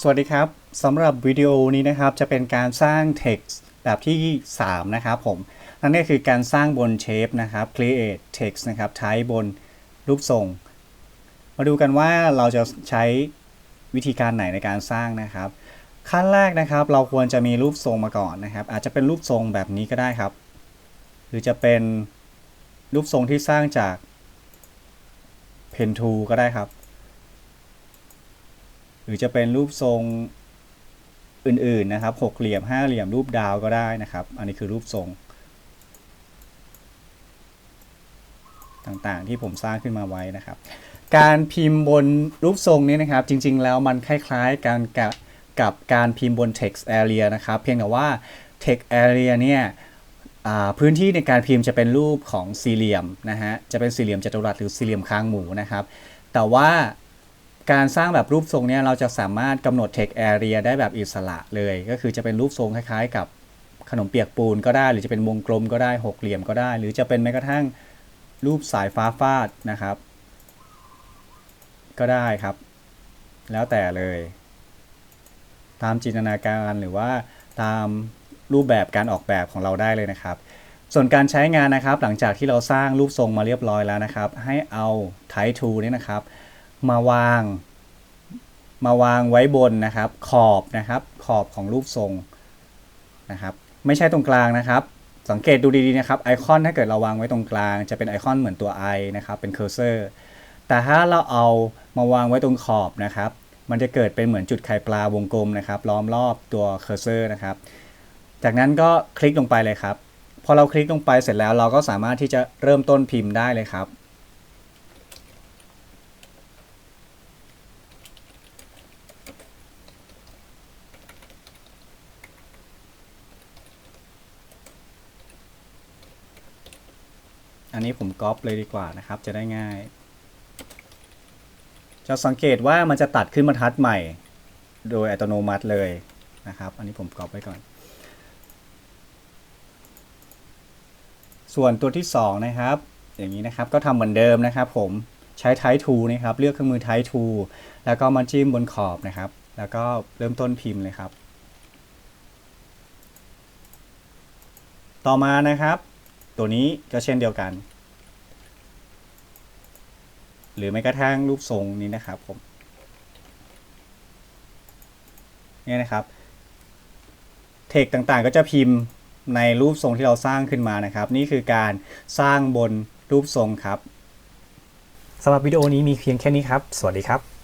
สวัสดีครับสำหรับวิดีโอนี้นะครับจะเป็นการสร้าง text แบบที่ 3 นะครับผมนั่นก็คือการสร้างบนเชฟนะครับ create text นะครับใช้บนรูปทรง มาดูกันว่าเราจะใช้วิธีการไหนในการสร้างนะครับ ขั้นแรกนะครับเราควรจะมีรูปทรงมาก่อนนะครับ อาจจะเป็นรูปทรงแบบนี้ก็ได้ครับ หรือจะเป็นรูปทรงที่สร้างจาก Pen Tool ก็ได้ครับ หรือจะเป็นรูปทรงอื่นๆนะครับหกเหลี่ยมห้าเหลี่ยมรูปดาวก็ได้นะครับ อันนี้คือรูปทรง ต่างๆที่ผมสร้างขึ้นมาไว้นะครับ การพิมพ์บนรูปทรงนี้นะครับ จริงๆแล้วมันคล้ายๆกันกับกับการพิมพ์บน text area นะครับ เพียงแต่ว่า text area เนี่ยพื้นที่ในการพิมพ์จะเป็นรูปของสี่เหลี่ยมนะฮะ จะเป็นสี่เหลี่ยมจัตุรัสหรือสี่เหลี่ยมคางหมูนะครับ แต่ว่า การสร้างแบบรูปทรงเนี่ยเราจะสามารถกำหนด text area ได้แบบอิสระเลย ก็คือจะเป็นรูปทรงคล้ายๆ กับขนมเปียกปูนก็ได้ หรือจะเป็นวงกลมก็ได้หกเหลี่ยมก็ได้ หรือจะเป็นแม้กระทั่งรูปสายฟ้าฟาดนะครับ ก็ได้ครับ แล้วแต่เลย ตามจินตนาการหรือว่าตามรูปแบบการออกแบบของเราได้เลยนะครับ ส่วนการใช้งานนะครับหลังจากที่เราสร้างรูปทรงมาเรียบร้อยแล้วนะครับ ให้เอา Type Tool เนี่ยนะครับ มาวาง มาวางไว้บนนะครับ ขอบนะครับ ขอบของรูปทรงนะครับ ไม่ใช่ตรงกลางนะครับ สังเกตดูดีๆนะครับไอคอนถ้าเกิดเราวางไว้ตรงกลาง จะเป็นไอคอนเหมือนตัว i นะครับเป็นเคอร์เซอร์แต่ถ้าเราเอามาวางไว้ตรงขอบนะครับ มันจะเกิดเป็นเหมือนจุดไข่ปลาวงกลมนะครับ ล้อมรอบตัวเคอร์เซอร์นะครับ จากนั้นก็คลิกลงไปเลยครับ พอเราคลิกลงไปเสร็จแล้วเราก็สามารถที่จะเริ่มต้นพิมพ์ได้เลยครับ อันนี้ผมก๊อปเลยดีกว่านะครับ จะได้ง่าย จะสังเกตว่ามันจะตัดขึ้นบรรทัดใหม่ โดยอัตโนมัติเลยนะครับ อันนี้ผมก๊อปไว้ก่อน ส่วนตัวที่ 2 นะครับ อย่างนี้นะครับก็ทำเหมือนเดิมนะครับ ผมใช้ Type Tool นะครับ เลือกเครื่องมือ Type Tool แล้วก็มาจิ้มบนขอบนะครับ แล้วก็เริ่มต้นพิมพ์เลยครับ ต่อมานะครับ ตัวนี้ก็เช่นเดียวกัน หรือไม่กระทั่งรูปทรงนี้นะครับผมเนี่ยนะครับเทคต่างๆก็จะพิมพ์ในรูปทรงที่เราสร้างขึ้นมานะครับ นี่คือการสร้างบนรูปทรงครับสำหรับวิดีโอนี้มีเพียงแค่นี้ครับ สวัสดีครับ